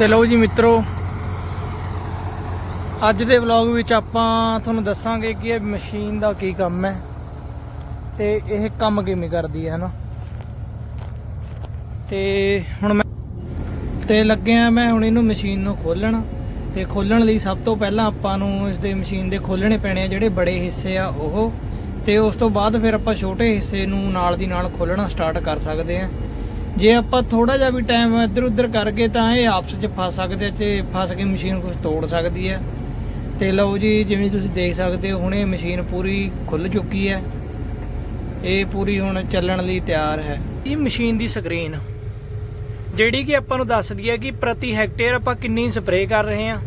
ਤੇ ਲਓ ਜੀ ਮਿੱਤਰੋ, ਅੱਜ ਦੇ ਵਲੌਗ ਵਿੱਚ ਆਪਾਂ ਤੁਹਾਨੂੰ ਦੱਸਾਂਗੇ ਕਿ ਇਹ ਮਸ਼ੀਨ ਦਾ ਕੀ ਕੰਮ ਹੈ ਤੇ ਇਹ ਕੰਮ ਕਿਵੇਂ ਕਰਦੀ ਹੈ, ਹਨਾ? ਤੇ ਹੁਣ ਮੈਂ ਤੇ ਲੱਗਿਆ ਮੈਂ ਹੁਣ ਇਹਨੂੰ ਮਸ਼ੀਨ ਨੂੰ ਖੋਲਣ ਤੇ ਖੋਲਣ ਲਈ ਸਭ ਤੋਂ ਪਹਿਲਾਂ ਆਪਾਂ ਨੂੰ ਇਸ ਦੇ ਮਸ਼ੀਨ ਦੇ ਖੋਲਣੇ ਪੈਣੇ ਆ ਜਿਹੜੇ ਬੜੇ ਹਿੱਸੇ ਆ ਉਹ। ਤੇ ਉਸ ਤੋਂ ਬਾਅਦ ਫਿਰ ਆਪਾਂ ਛੋਟੇ ਹਿੱਸੇ ਨੂੰ ਨਾਲ ਦੀ ਨਾਲ ਖੋਲਣਾ ਸਟਾਰਟ ਕਰ ਸਕਦੇ ਆ। ਜੇ ਆਪਾਂ ਥੋੜਾ ਜਿਹਾ ਵੀ ਟਾਈਮ ਇੱਧਰ ਉੱਧਰ ਕਰਕੇ ਤਾਂ ਇਹ ਆਪਸ 'ਚ ਫਸ ਸਕਦੇ ਆ ਤੇ ਫਸ ਕੇ ਮਸ਼ੀਨ ਕੁਝ ਤੋੜ ਸਕਦੀ ਹੈ ਤੇ ਲਓ ਜੀ, ਜਿਵੇਂ ਤੁਸੀਂ ਦੇਖ ਸਕਦੇ ਹੋ, ਹੁਣ ਇਹ ਮਸ਼ੀਨ ਪੂਰੀ ਖੁੱਲ ਚੁੱਕੀ ਹੈ ਇਹ ਪੂਰੀ ਹੁਣ ਚੱਲਣ ਲਈ ਤਿਆਰ ਹੈ। ਇਹ ਮਸ਼ੀਨ ਦੀ ਸਕਰੀਨ ਜਿਹੜੀ ਕਿ ਆਪਾਂ ਨੂੰ ਦੱਸਦੀ ਹੈ ਕਿ ਪ੍ਰਤੀ ਹੈਕਟੇਅਰ ਆਪਾਂ ਕਿੰਨੀ ਸਪਰੇਅ ਕਰ ਰਹੇ ਹਾਂ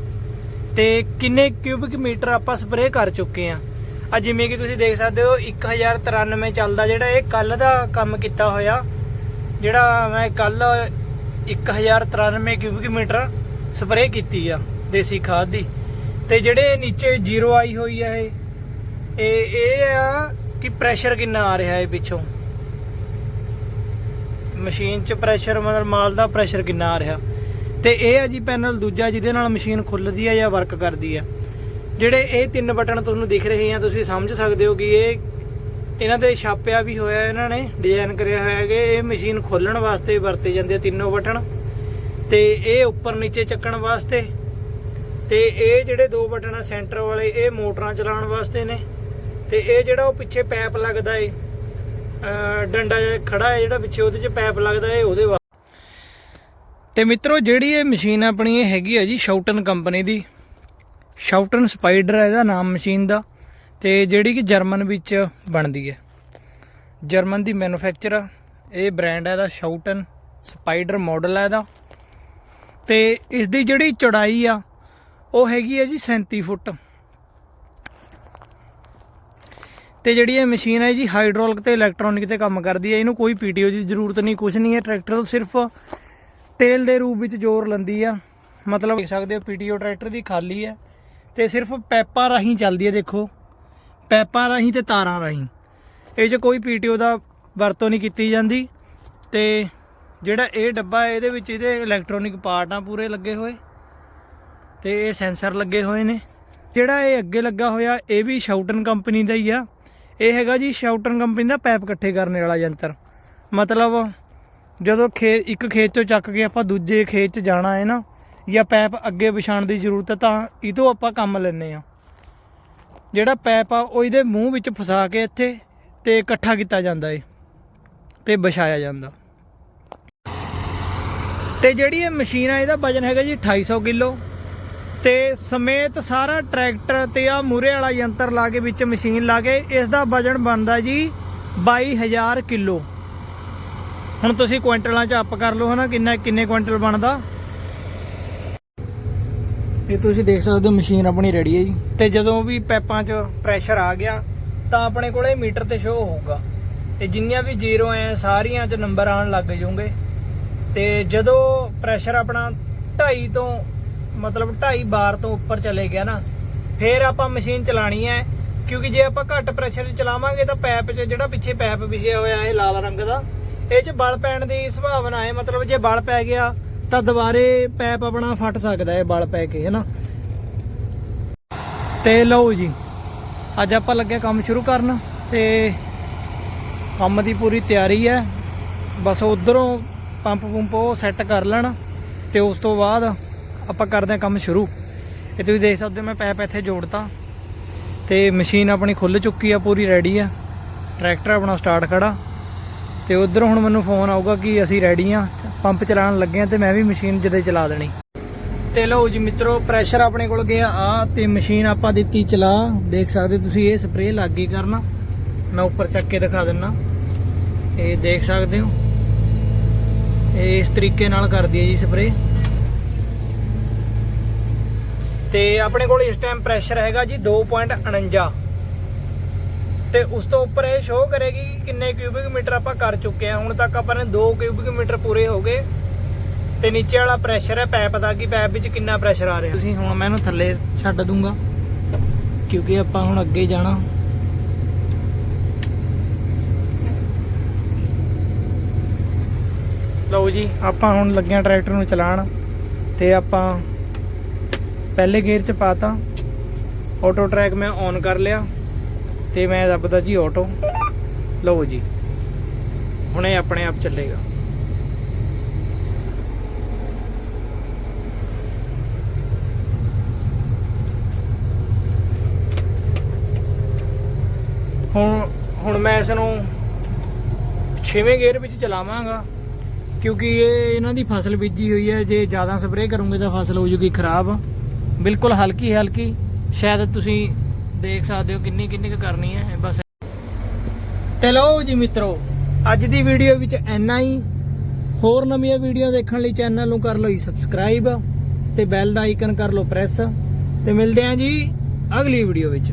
ਤੇ ਕਿੰਨੇ ਕਿਊਬਿਕ ਮੀਟਰ ਆਪਾਂ ਸਪਰੇਅ ਕਰ ਚੁੱਕੇ ਹਾਂ ਆ ਜਿਵੇਂ ਕਿ ਤੁਸੀਂ ਦੇਖ ਸਕਦੇ ਹੋ 1093 ਚੱਲਦਾ ਜਿਹੜਾ ਇਹ ਕੱਲ ਦਾ ਕੰਮ ਕੀਤਾ ਹੋਇਆ। ਜਿਹੜਾ ਮੈਂ ਕੱਲ 1093 ਕਿਊਬਿਕ ਮੀਟਰ ਸਪਰੇਅ ਕੀਤੀ ਆ ਦੇਸੀ ਖਾਦ ਦੀ। ਤੇ ਜਿਹੜੇ ਨੀਚੇ ਜ਼ੀਰੋ ਆਈ ਹੋਈ ਆ ਇਹ ਇਹ ਇਹ ਆ ਕਿ ਪ੍ਰੈਸ਼ਰ ਕਿੰਨਾ ਆ ਰਿਹਾ ਹੈ ਪਿੱਛੋਂ? ਮਸ਼ੀਨ 'ਚ ਪ੍ਰੈਸ਼ਰ ਮਤਲਬ ਮਾਲ ਦਾ ਪ੍ਰੈਸ਼ਰ ਕਿੰਨਾ ਆ ਰਿਹਾ? ਤੇ ਇਹ ਆ ਜੀ ਪੈਨਲ ਦੂਜਾ, ਜਿਹਦੇ ਨਾਲ ਮਸ਼ੀਨ ਖੁੱਲਦੀ ਆ ਜਾਂ ਵਰਕ ਕਰਦੀ ਆ। ਜਿਹੜੇ ਇਹ ਤਿੰਨ ਬਟਨ ਤੁਹਾਨੂੰ ਦਿਖ ਰਹੇ ਆ, ਤੁਸੀਂ ਸਮਝ ਸਕਦੇ ਹੋ ਕਿ ਇਹ ਇਹਨਾਂ ਤੇ ਛਾਪਿਆ ਵੀ ਹੋਇਆ ਇਹਨਾਂ ਨੇ ਡਿਜ਼ਾਈਨ ਕਰਿਆ ਹੋਇਆ ਹੈ ਕਿ ਇਹ ਮਸ਼ੀਨ ਖੋਲਣ ਵਾਸਤੇ ਵਰਤੇ ਜਾਂਦੇ ਆ ਤਿੰਨੋਂ ਬਟਨ। ਤੇ ਇਹ ਉੱਪਰ ਨੀਚੇ ਚੱਕਣ ਵਾਸਤੇ। ਤੇ ਇਹ ਜਿਹੜੇ ਦੋ ਬਟਨ ਆ ਸੈਂਟਰ ਵਾਲੇ, ਇਹ ਮੋਟਰਾਂ ਚਲਾਉਣ ਵਾਸਤੇ ਨੇ। ਤੇ ਇਹ ਜਿਹੜਾ ਉਹ ਪਿੱਛੇ ਪੈਪ ਲੱਗਦਾ ਏ ਡੰਡਾ ਜਿਹਾ ਖੜਾ ਹੈ, ਜਿਹੜਾ ਪਿੱਛੇ ਉਹਦੇ 'ਚ ਪੈਪ ਲੱਗਦਾ ਏ, ਉਹਦੇ ਵਾ ਤੇ ਮਿੱਤਰੋ, ਜਿਹੜੀ ਇਹ ਮਸ਼ੀਨ ਆਪਣੀ ਇਹ ਹੈਗੀ ਆ ਜੀ ਸ਼ਾਊਟਨ ਕੰਪਨੀ ਦੀ। ਸ਼ਾਊਟਨ ਸਪਾਈਡਰ ਹੈ ਇਹਦਾ ਨਾਮ ਮਸ਼ੀਨ ਦਾ। ਤੇ ਜਿਹੜੀ ਕਿ ਜਰਮਨ ਵਿੱਚ ਬਣਦੀ ਹੈ। ਜਰਮਨ ਦੀ ਮੈਨੂਫੈਕਚਰ ਆ ਇਹ ਬ੍ਰਾਂਡ ਹੈ ਇਹਦਾ ਸ਼ਾਊਟਨ ਸਪਾਈਡਰ ਮਾਡਲ ਹੈ ਇਹਦਾ। ਤੇ ਇਸ ਦੀ ਜਿਹੜੀ ਚੌੜਾਈ ਆ, ਉਹ ਹੈਗੀ ਹੈ ਜੀ 37 ਫੁੱਟ। ਤੇ ਜਿਹੜੀ ਇਹ ਮਸ਼ੀਨ ਹੈ ਜੀ ਹਾਈਡ੍ਰੋਲਿਕ ਤੇ ਇਲੈਕਟ੍ਰੋਨਿਕ ਤੇ ਕੰਮ ਕਰਦੀ ਹੈ। ਇਹਨੂੰ ਕੋਈ ਪੀਟੀਓ ਦੀ ਜ਼ਰੂਰਤ ਨਹੀਂ ਕੁਝ ਨਹੀਂ ਹੈ। ਟਰੈਕਟਰ ਤੋਂ ਸਿਰਫ ਤੇਲ ਦੇ ਰੂਪ ਵਿੱਚ ਜ਼ੋਰ ਲੰਦੀ ਆ। ਮਤਲਬ ਦੇਖ ਸਕਦੇ ਹੋ ਪੀਟੀਓ ਟਰੈਕਟਰ ਦੀ ਖਾਲੀ ਹੈ। ਤੇ ਸਿਰਫ ਪੈਪਾਂ ਰਾਹੀਂ ਚੱਲਦੀ ਹੈ, ਦੇਖੋ। ਪੈਪਾਂ ਰਾਹੀਂ ਤੇ ਤਾਰਾਂ ਰਾਹੀਂ। ਇਹ 'ਚ ਕੋਈ ਪੀਟੀਓ ਦਾ ਵਰਤੋਂ ਨਹੀਂ ਕੀਤੀ ਜਾਂਦੀ ਤੇ ਜਿਹੜਾ ਇਹ ਡੱਬਾ ਇਹਦੇ ਵਿੱਚ ਇਹਦੇ ਇਲੈਕਟ੍ਰੋਨਿਕ ਪਾਰਟ ਆ ਪੂਰੇ ਲੱਗੇ ਹੋਏ ਤੇ ਇਹ ਸੈਂਸਰ ਲੱਗੇ ਹੋਏ ਨੇ। ਜਿਹੜਾ ਇਹ ਅੱਗੇ ਲੱਗਾ ਹੋਇਆ, ਇਹ ਵੀ ਸ਼ਾਊਟਨ ਕੰਪਨੀ ਦਾ ਹੀ ਆ। ਇਹ ਹੈਗਾ ਜੀ ਸ਼ਾਊਟਨ ਕੰਪਨੀ ਦਾ ਪੈਪ ਇਕੱਠੇ ਕਰਨ ਵਾਲਾ ਯੰਤਰ। ਮਤਲਬ ਜਦੋਂ ਖੇ, ਇੱਕ ਖੇਤ ਚੋਂ ਚੱਕ ਕੇ ਆਪਾਂ ਦੂਜੇ ਖੇਤ 'ਚ ਜਾਣਾ ਹੈ ਨਾ ਜਾਂ ਪੈਪ ਅੱਗੇ ਵਿਛਾਉਣ ਦੀ ਜ਼ਰੂਰਤ ਹੈ ਤਾਂ ਇਹ ਤੋਂ ਆਪਾਂ ਕੰਮ ਲੈਨੇ ਆ ਜਿਹੜਾ ਪੈਪ ਆ, ਉਹ ਇਹਦੇ ਮੂੰਹ ਵਿੱਚ ਫਸਾ ਕੇ ਇੱਥੇ ਤੇ ਇਕੱਠਾ ਕੀਤਾ ਜਾਂਦਾ ਏ ਤੇ ਵਿਛਾਇਆ ਜਾਂਦਾ। ਤੇ ਜਿਹੜੀ ਇਹ ਮਸ਼ੀਨ ਆ, ਇਹਦਾ ਵਜਨ ਹੈਗਾ ਜੀ 2800 ਕਿਲੋ ਤੇ ਸਮੇਤ ਸਾਰਾ ਟਰੈਕਟਰ ਤੇ ਆ ਮੂਰੇ ਵਾਲਾ ਯੰਤਰ ਲਾ ਕੇ ਵਿੱਚ ਮਸ਼ੀਨ ਲਾ ਕੇ ਇਸ ਦਾ ਵਜਨ ਬਣਦਾ ਜੀ 22000 ਕਿਲੋ। ਹੁਣ ਤੁਸੀਂ ਕੁਇੰਟਲਾਂ ਚ ਅਪ ਕਰ ਲਓ ਹਨਾ, ਕਿੰਨਾ ਕਿੰਨੇ ਕੁਇੰਟਲ ਬਣਦਾ? ਇਹ ਤੁਸੀਂ ਦੇਖ ਸਕਦੇ ਹੋ ਮਸ਼ੀਨ ਆਪਣੀ ਰੈਡੀ ਹੈ ਜੀ। ਤੇ ਜਦੋਂ ਵੀ ਪੈਪਾਂ 'ਚ ਪ੍ਰੈਸ਼ਰ ਆ ਗਿਆ, ਤਾਂ ਆਪਣੇ ਕੋਲੇ ਮੀਟਰ ਤੇ ਸ਼ੋ ਹੋਊਗਾ। ਤੇ ਜਿੰਨੀਆਂ ਵੀ ਜ਼ੀਰੋ ਐ, ਸਾਰੀਆਂ 'ਚ ਨੰਬਰ ਆਉਣ ਲੱਗ ਜਾਊਗੇ। ਤੇ ਜਦੋਂ ਪ੍ਰੈਸ਼ਰ ਆਪਣਾ 2.5 ਤੋਂ, ਮਤਲਬ 2.5 ਬਾਰ ਤੋਂ ਉੱਪਰ ਚਲੇ ਗਿਆ ਨਾ, ਫਿਰ ਆਪਾਂ ਮਸ਼ੀਨ ਚਲਾਣੀ ਹੈ। ਕਿਉਂਕਿ ਜੇ ਆਪਾਂ ਘੱਟ ਪ੍ਰੈਸ਼ਰ 'ਚ ਚਲਾਵਾਂਗੇ, ਤਾਂ ਪੈਪ 'ਚ ਜਿਹੜਾ ਪਿੱਛੇ ਪੈਪ ਵਿਛਿਆ ਹੋਇਆ ਇਹ ਲਾਲ ਰੰਗ ਦਾ, ਇਹ 'ਚ ਬਲ ਪੈਣ ਦੀ ਸੰਭਾਵਨਾ ਹੈ। ਮਤਲਬ ਜੇ ਬਲ ਪੈ ਗਿਆ ਤਾਂ ਦੁਬਾਰੇ ਪੈਪ ਆਪਣਾ ਫਟ ਸਕਦਾ ਹੈ ਬਲ ਪੈ ਕੇ ਹੈਨਾ ਤੇ ਲਓ ਜੀ, ਅੱਜ ਆਪਾਂ ਲੱਗੇ ਕੰਮ ਸ਼ੁਰੂ ਕਰਨ ਤੇ ਕੰਮ ਦੀ ਪੂਰੀ ਤਿਆਰੀ ਹੈ। ਬਸ ਉਧਰੋਂ ਪੰਪ ਪੰਪ ਉਹ ਸੈੱਟ ਕਰ ਲੈਣ ਤੇ ਉਸ ਤੋਂ ਬਾਅਦ ਆਪਾਂ ਕਰਦੇ ਹਾਂ ਕੰਮ ਸ਼ੁਰੂ। ਇਹ ਤੁਸੀਂ ਦੇਖ ਸਕਦੇ ਹੋ ਮੈਂ ਪੈਪ ਇੱਥੇ ਜੋੜਤਾ ਤੇ ਮਸ਼ੀਨ ਆਪਣੀ ਖੁੱਲ ਚੁੱਕੀ ਆ, ਪੂਰੀ ਰੈਡੀ ਆ। ਟਰੈਕਟਰ ਆਪਣਾ ਸਟਾਰਟ ਖੜਾ। ਤੇ ਉਧਰ ਹੁਣ ਮੈਨੂੰ ਫੋਨ ਆਊਗਾ ਕਿ ਅਸੀਂ ਰੈਡੀ ਆ ਪੰਪ ਚਲਾਉਣ ਲੱਗੇ ਆ ਤੇ ਮੈਂ ਵੀ ਮਸ਼ੀਨ ਜਦੇ ਚਲਾ ਦੇਣੀ। ਤੇ ਲਓ ਜੀ ਮਿੱਤਰੋ ਪ੍ਰੈਸ਼ਰ ਆਪਣੇ ਕੋਲ ਗਿਆ। ਆ ਤੇ ਮਸ਼ੀਨ ਆਪਾਂ ਦਿੱਤੀ ਚਲਾ। ਦੇਖ ਸਕਦੇ ਤੁਸੀਂ ਇਹ ਸਪਰੇਅ ਲੱਗ ਗਈ ਕਰਨਾ। ਮੈਂ ਉੱਪਰ ਚੱਕ ਕੇ ਦਿਖਾ ਦਿੰਨਾ। ਇਹ ਦੇਖ ਸਕਦੇ ਹੋ। ਇਹ ਇਸ ਤਰੀਕੇ ਨਾਲ ਕਰਦੀ ਹੈ ਜੀ ਸਪਰੇਅ ਤੇ ਆਪਣੇ ਕੋਲ ਇਸ ਟਾਈਮ ਪ੍ਰੈਸ਼ਰ ਹੈਗਾ ਜੀ 2.49 ਤੇ ਉਸ ਤੋਂ ਉੱਪਰ ਇਹ ਸ਼ੋਅ ਕਰੇਗੀ ਕਿ ਕਿੰਨੇ ਕਿਊਬਿਕ ਮੀਟਰ ਆਪਾਂ ਕਰ ਚੁੱਕੇ ਆ ਹੁਣ ਤੱਕ ਆਪਾਂ ਨੇ 2 ਕਿਊਬਿਕ ਮੀਟਰ ਪੂਰੇ ਹੋ ਗਏ ਤੇ ਨੀਚੇ ਵਾਲਾ ਪ੍ਰੈਸ਼ਰ ਹੈ ਪੈਪ ਦਾ, ਕਿ ਪੈਪ ਵਿੱਚ ਕਿੰਨਾ ਪ੍ਰੈਸ਼ਰ ਆ ਰਿਹਾ। ਤੁਸੀਂ ਹੁਣ ਮੈਂ ਇਹਨੂੰ ਥੱਲੇ ਛੱਡ ਦੂੰਗਾ, ਕਿਉਂਕਿ ਆਪਾਂ ਹੁਣ ਅੱਗੇ ਜਾਣਾ। ਲਓ ਜੀ, ਆਪਾਂ ਹੁਣ ਲੱਗਿਆ ਟਰੈਕਟਰ ਨੂੰ ਚਲਾਉਣ ਤੇ ਆਪਾਂ ਪਹਿਲੇ ਗੇਅਰ 'ਚ ਪਾਤਾ। ਆਟੋ ਟਰੈਕ ਮੈਂ ਔਨ ਕਰ ਲਿਆ। ਤੇ ਮੈਂ ਦੱਬਦਾ ਜੀ ਆਟੋ ਲਓ ਜੀ। ਹੁਣੇ ਆਪਣੇ ਆਪ ਚੱਲੇਗਾ। ਹੁਣ ਹੁਣ ਮੈਂ ਇਸ ਨੂੰ ਛੇਵੇਂ ਗੇਅਰ ਵਿੱਚ ਚਲਾਵਾਂਗਾ। ਕਿਉਂਕਿ ਇਹ ਇਹਨਾਂ ਦੀ ਫਸਲ ਬੀਜੀ ਹੋਈ ਹੈ। ਜੇ ਜ਼ਿਆਦਾ ਸਪਰੇਅ ਕਰੂੰਗੇ ਤਾਂ ਫਸਲ ਹੋ ਜੂਗੀ ਖਰਾਬ। ਬਿਲਕੁਲ ਹਲਕੀ ਹਲਕੀ ਸ਼ਾਇਦ ਤੁਸੀਂ ਦੇਖ ਸਕਦੇ ਹੋ ਕਿੰਨੀ ਕਿੰਨੀ ਕੁ ਕਰਨੀ ਹੈ ਬਸ। ਤੇ ਲਓ ਜੀ ਮਿੱਤਰੋ, ਅੱਜ ਦੀ ਵੀਡੀਓ ਵਿੱਚ ਇੰਨਾ ਹੀ। ਹੋਰ ਨਵੀਆਂ ਵੀਡੀਓ ਦੇਖਣ ਲਈ ਚੈਨਲ ਨੂੰ ਕਰ ਲਓ ਜੀ ਸਬਸਕ੍ਰਾਈਬ ਤੇ ਬੈਲ ਦਾ ਆਈਕਨ ਕਰ ਲਓ ਪ੍ਰੈਸ ਤੇ ਮਿਲਦੇ ਆਂ ਜੀ ਅਗਲੀ ਵੀਡੀਓ ਵਿੱਚ।